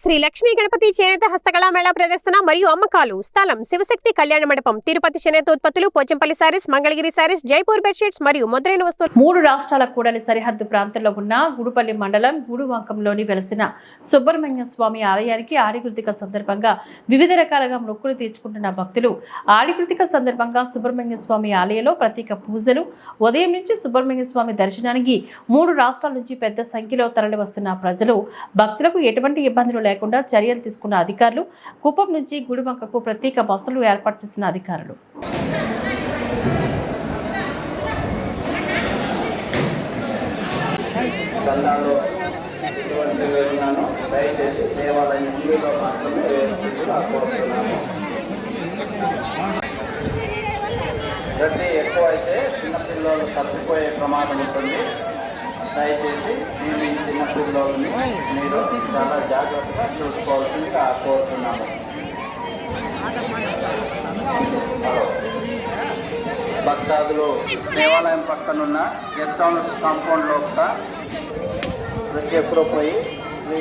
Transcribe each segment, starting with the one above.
శ్రీ లక్ష్మీ గణపతి చేనేత హస్తకళా మేళా ప్రదర్శన మరియు అమ్మకాలు. స్థలం శివశక్తి కళ్యాణ మండపం. తిరుపతి చేనేత ఉత్పత్తులు Pochampally saris Mangalagiri saris Jaipur bedsheets మరియు మొదలైన వస్తువులు. మూడు రాష్ట్రాల కూడలి సరిహద్దు ప్రాంతంలో ఉన్న గుడుపల్లి మండలం గుడివంకంలోని వెలసిన సుబ్రహ్మణ్య స్వామి ఆలయానికి ఆడికృతిక సందర్భంగా వివిధ రకాలుగా మొక్కులు తీర్చుకుంటున్న భక్తులు ఆడికృతిక సందర్భంగా సుబ్రహ్మణ్య స్వామి ఆలయంలో ప్రత్యేక పూజలు. ఉదయం నుంచి సుబ్రహ్మణ్య స్వామి దర్శనానికి మూడు రాష్ట్రాల నుంచి పెద్ద సంఖ్యలో తరలి వస్తున్న ప్రజలు భక్తులకు ఎటువంటి ఇబ్బందులు లేకుండా చర్యలు తీసుకున్న అధికారులు కుప్పం నుంచి గుడివంకకు ప్రత్యేక బస్సులు ఏర్పాటు చేసిన అధికారులు. దండాలు ఎక్కువ అయితే చిన్నపిల్లలు తప్పిపోయే ప్రమాదం ఉంటుంది. దయచేసి మేము ఈ చిన్న చిన్నపిల్లలని మీరు చాలా జాగ్రత్తగా చూసుకోవాల్సిందిగా కోరుతున్నాము. భక్తాదులు దేవాలయం పక్కనున్న గెస్ట్ హౌస్ కాంపౌండ్ లోపల ప్రతి ఎప్పుడో పోయి శ్రీ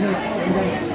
dân